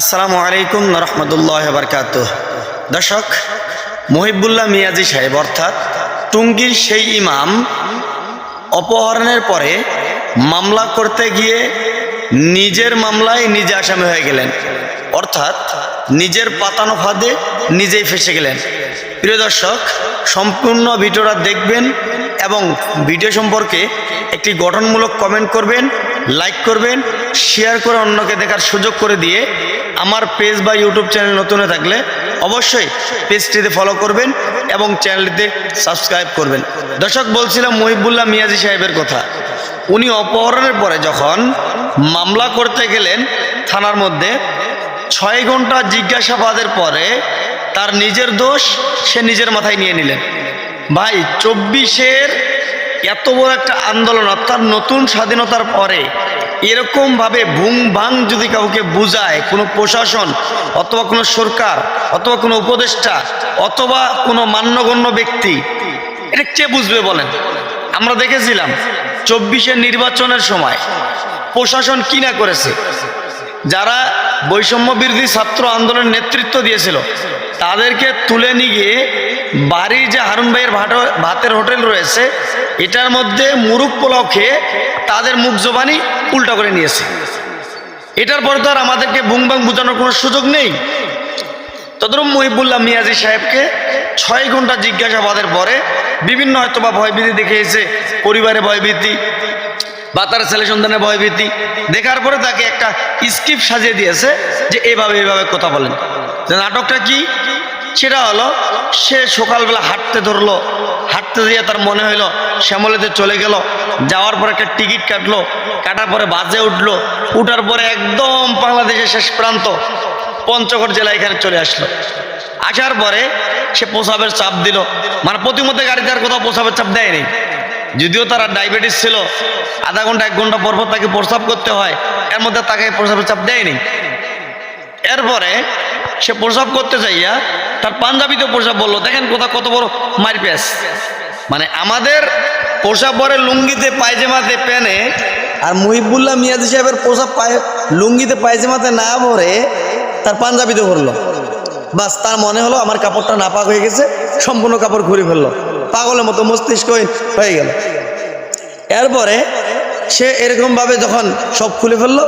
আসসালামু আলাইকুম রহমতুল্লাহ বারকাত দর্শক, মহিবুল্লাহ মিয়াজি সাহেব অর্থাৎ টুঙ্গির সেই ইমাম অপহরণের পরে মামলা করতে গিয়ে নিজের মামলায় নিজে আসামি হয়ে গেলেন। অর্থাৎ নিজের পাতানো ফাঁদে নিজেই ফেসে গেলেন। প্রিয় দর্শক, সম্পূর্ণ ভিডিওটা দেখবেন এবং ভিডিও সম্পর্কে একটি গঠনমূলক কমেন্ট করবেন লাইক করবেন শেয়ার করে অন্যকে দেখার সুযোগ করে দিয়ে আমার পেজ বা ইউটিউব চ্যানেল নতুন থাকলে অবশ্যই পেজটিতে ফলো করবেন এবং চ্যানেলটিতে সাবস্ক্রাইব করবেন। দর্শক, বলছিলাম মহিবুল্লাহ মিয়াজি সাহেবের কথা। উনি অপহরণের পরে যখন মামলা করতে গেলেন থানার মধ্যে, ছয় ঘণ্টা জিজ্ঞাসাবাদের পরে তার নিজের দোষ সে নিজের মাথায় নিয়ে নিলেন। ভাই, চব্বিশের এত বড় একটা আন্দোলন, অর্থাৎ নতুন স্বাধীনতার পরে এরকমভাবে ভুং ভাং যদি কাউকে বুঝায়, কোনো প্রশাসন অথবা কোনো সরকার অথবা কোনো উপদেষ্টা অথবা কোনো মান্যগণ্য ব্যক্তি, এটা কে বুঝবে বলেন? আমরা দেখেছিলাম, চব্বিশের নির্বাচনের সময় প্রশাসন কি না করেছে? যারা বৈষম্য বিরোধী ছাত্র আন্দোলনের নেতৃত্ব দিয়েছিল, তাদেরকে তুলে নিয়ে গিয়ে বাড়ির যে হারুন ভাইয়ের ভাট- ভাতের হোটেল রয়েছে, এটার মধ্যে মুরুখ পোলাও খেয়ে তাদের মুখ জবানি উল্টা করে নিয়েছে। এটার পরে তো আর আমাদেরকে বুংবাং বোঝানোর কোনো সুযোগ নেই। তদরুম মহিবুল্লাহ মিয়াজি সাহেবকে ছয় ঘণ্টা জিজ্ঞাসাবাদের পরে বিভিন্ন হয়তো বা ভয়ভীতি দেখিয়েছে, পরিবারে ভয়ভীতি বা তার ছেলে সন্তানের ভয়ভীতি। দেখার পরে তাকে একটা স্ক্রিপ্ট সাজিয়ে দিয়েছে যে এইভাবে এভাবে কথা বলেন। যে নাটকটা কি? সেটা হলো, সে সকালবেলা হাঁটতে ধরলো। হাঁটতে দিয়ে তার মনে হইল, শ্যামলেতে চলে গেল। যাওয়ার পর একটা টিকিট কাটলো। কাটার পরে বাসে উঠল। উঠার পরে একদম বাংলাদেশের শেষ প্রান্ত, পঞ্চগড় জেলা এখানে চলে আসলো। আসার পরে সে প্রসাবের চাপ দিল। মানে প্রতিমধ্যে গাড়িতে আর কোথাও প্রসাবের চাপ দেয়নি। যদিও তারা ডায়াবেটিস ছিল, আধা ঘণ্টা, এক ঘণ্টা পর পর তাকে প্রসাব করতে হয়। এর মধ্যে তাকে প্রসাবের চাপ দেয়নি। এরপরে সে প্রসাব করতে চাইয়া তার পাঞ্জাবিতে প্রসাব বলল, দেখেন কোথা কত বড় মারপ্যাস মানে আমাদের পোশাক পরে লুঙ্গিতে, পায়জামাতে প্যানে আর মুহিবুল্লাহ মিয়াজি সাহেবের পোশাক পায়ে, লুঙ্গিতে, পায়জামাতে না ভরে তার পাঞ্জাবিতে ভরলো। বাস, তার মনে হলো আমার কাপড়টা নাপাক হয়ে গেছে, সম্পূর্ণ কাপড় ঘুরে ফেলল। পাগলের মতো মস্তিষ্ক হয়ে গেল। এরপরে সে এরকমভাবে যখন সব খুলে ফেলল,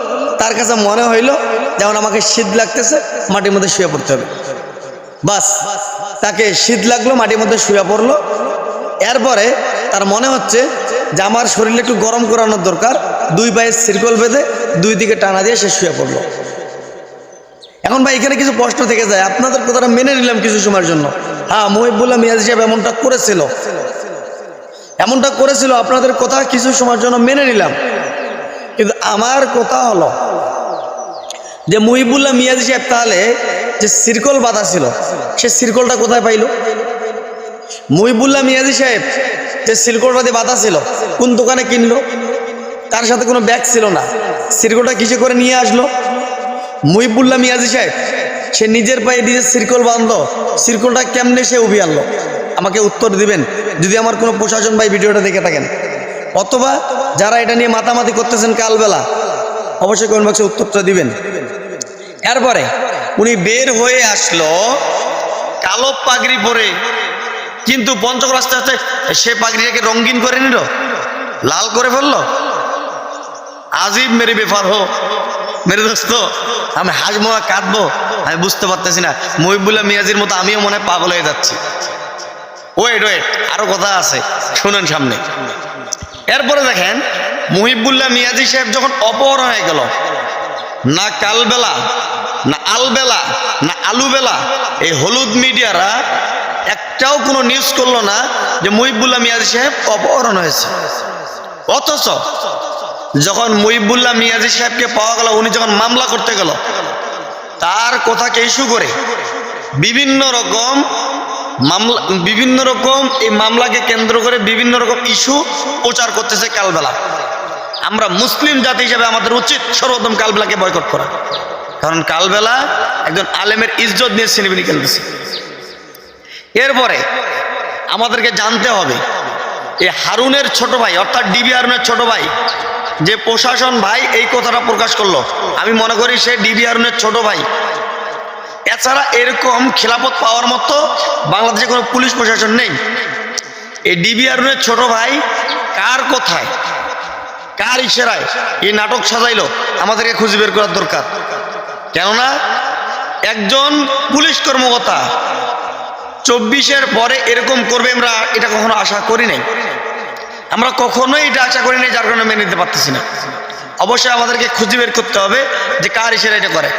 তার কাছে মনে হইল যেমন আমাকে শীত লাগতেছে, মাটির মধ্যে শুয়ে পড়তে হবে। বাস, তাকে শীত লাগল, মাটির মধ্যে শুয়ে পড়ল। এরপরে তার মনে হচ্ছে যে আমার শরীরে একটু গরম করানোর দরকার। দুই পায়ে সিরকল বেঁধে দুই দিকে টানা দিয়ে সে শুয়ে পড়ল। এখন ভাই, এখানে কিছু প্রশ্ন থেকে যায়। আপনাদের কথাটা মেনে নিলাম কিছু সময়ের জন্য। হ্যাঁ মহিবুল্লাহ মিয়াজ সাহেব এমনটা করেছিল। এমনটা করেছিল, আপনাদের কথা কিছু সময়ের জন্য মেনে নিলাম। কিন্তু আমার কথা হলো যে মুহিবুল্লাহ মিয়াজি সাহেব তাহলে যে সিরকল বাঁধা ছিল, সে সিরকলটা কোথায় পাইল? মুহিবুল্লাহ মিয়াজি সাহেব যে সিরকলটা দিয়ে বাঁধা ছিল, কোন দোকানে কিনলো? তার সাথে কোনো ব্যাগ ছিল না। সিরকলটা কিসে করে নিয়ে আসলো? মুহিবুল্লাহ মিয়াজি সাহেব সে নিজের পায়ে নিজের সিরকল বাঁধলো। সিরকলটা কেমনে সে উবি আনলো? আমাকে উত্তর দিবেন, যদি আমার কোনো প্রশাসন ভাই ভিডিওটা দেখে থাকেন। অথবা যারা এটা নিয়ে মাতামাতি করতেছেন কালবেলা, অবশ্যই কমেন্ট বক্সে উত্তরটা দিবেন। এরপরে উনি বের হয়ে আসলো, কালো পাগড়ি পরে। কিন্তু পঞ্চক রাস্তা আস্তে সে পাগড়িটাকে রঙিন করে নিল, লাল করে ফেলল। আজিব মেরে বেফার হো। মেরে দোস্ত, আমি হাসবো না কাঁদবো, আমি বুঝতে পারতেছি না। মহিবুল্লাহ মিয়াজির মতো আমিও মনে হয় পাগল হয়ে যাচ্ছি। ওয়েট ওয়েট আরও কথা আছে, শুনেন সামনে। এরপরে দেখেন, মুহিবুল্লাহ মিয়াজি সাহেব যখন অপহরণ হয়ে গেল, না কালবেলা, না আলবেলা, না আলুবেলা, এই হলুদ মিডিয়ারা একটাও কোনো নিউজ করল না যে মুহিবুল্লাহ মিয়াজি সাহেব অপহরণ হয়েছে। অথচ যখন মুহিবুল্লাহ মিয়াজি সাহেবকে পাওয়া গেল, উনি যখন মামলা করতে গেল, তার কথাকে ইস্যু করে বিভিন্ন রকম মামলা, বিভিন্ন রকম এই মামলাকে কেন্দ্র করে বিভিন্ন রকম ইস্যু প্রচার করতেছে কালবেলা। আমরা মুসলিম জাতি হিসেবে আমাদের উচিত সর্বপ্রথম কালবেলাকে বয়কট করা। কারণ কালবেলা একজন আলেমের ইজ্জত নিয়ে সিনেমিনি খেলতেছে এরপরে আমাদেরকে জানতে হবে, এই হারুনের ছোট ভাই, অর্থাৎ ডিবি হারুনের ছোট ভাই যে প্রশাসন ভাই এই কথাটা প্রকাশ করল, আমি মনে করি সে ডিবি আরুনের ছোট ভাই। এছাড়া এরকম খেলাপথ পাওয়ার মতো বাংলাদেশে কোনো পুলিশ প্রশাসন নেই। এই ডিবি আরুনের ছোট ভাই কার কোথায়, কার ইশারায় এই নাটক সাজাইলো, আমাদেরকে খুঁজে বের করার দরকার। কেননা একজন পুলিশ কর্মকর্তা, চব্বিশের পরে এরকম করবে আমরা এটা কখনো আশা করি নাই। আমরা কখনোই এটা আশা করি নাই, যার কারণে মেনে নিতে পারতেছি না। অবশ্যই আমাদেরকে খুঁজে বের করতে হবে যে কার ইশারা এটা করে।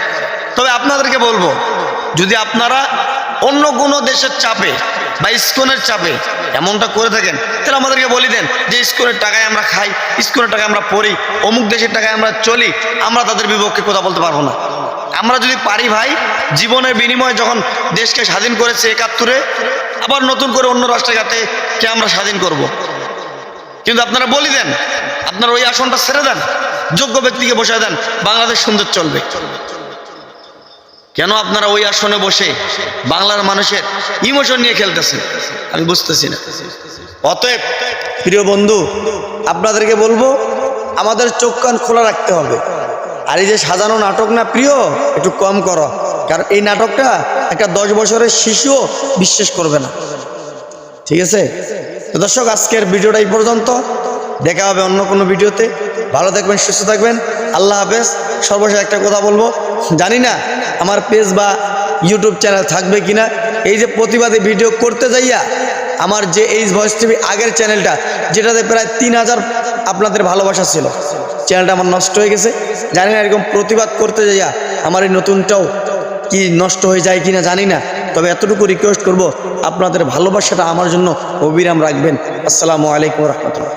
তবে আপনাদেরকে বলব, যদি আপনারা অন্য কোনো দেশের চাপে বা ইস্কনের চাপে এমনটা করে থাকেন, তাহলে আমাদেরকে বলি দেন যে ইস্কনের টাকায় আমরা খাই, ইস্কনের টাকায় আমরা পড়ি, অমুক দেশের টাকায় আমরা চলি, আমরা তাদের বিপক্ষে কথা বলতে পারব না। আমরা যদি পারি ভাই, জীবনের বিনিময়ে যখন দেশকে স্বাধীন করেছে একাত্তরে, আবার নতুন করে অন্য রাষ্ট্রের কাছে কে আমরা স্বাধীন করব। কিন্তু আপনারা বলি দেন, আপনারা ওই আসনটা ছেড়ে দেন, যোগ্য ব্যক্তিকে বসে দেন, বাংলাদেশ সুন্দর চলবে। কেন আপনারা ওই আসনে বসে বাংলার মানুষের ইমোশন নিয়ে খেলতেছেন? আমি বুঝতেছি না। অতএব প্রিয় বন্ধু, আপনাদেরকে বলব, আমাদের চোখ কান খোলা রাখতে হবে। আর এই যে সাজানো নাটক না প্রিয়, একটু কম করো। কারণ এই নাটকটা একটা দশ বছরের শিশুও বিশ্বাস করবে না। ঠিক আছে? তো দর্শক, আজকের ভিডিওটা এই পর্যন্ত। দেখা হবে অন্য কোনো ভিডিওতে। ভালো থাকবেন, সুস্থ থাকবেন। আল্লাহ হাফেজ। সর্বশেষ একটা কথা বলব। জানি না আমার পেজ বা ইউটিউব চ্যানেল থাকবে কিনা। এই যে প্রতিবাদে ভিডিও করতে যাইয়া আমার যে এই ভয়েস টিভি আগের চ্যানেলটা যেটাতে প্রায় তিন হাজার আপনাদের ভালোবাসা ছিল চ্যানেলটা আমার নষ্ট হয়ে গেছে। জানি না এরকম প্রতিবাদ করতে যাইয়া আমার এই নতুনটাও কি নষ্ট হয়ে যায় কিনা জানি না। তবে এতটুকু রিকোয়েস্ট করব আপনাদের ভালোবাসাটা আমার জন্য অবিরাম রাখবেন। আসসালামু আলাইকুম রহমতুল্লাহ।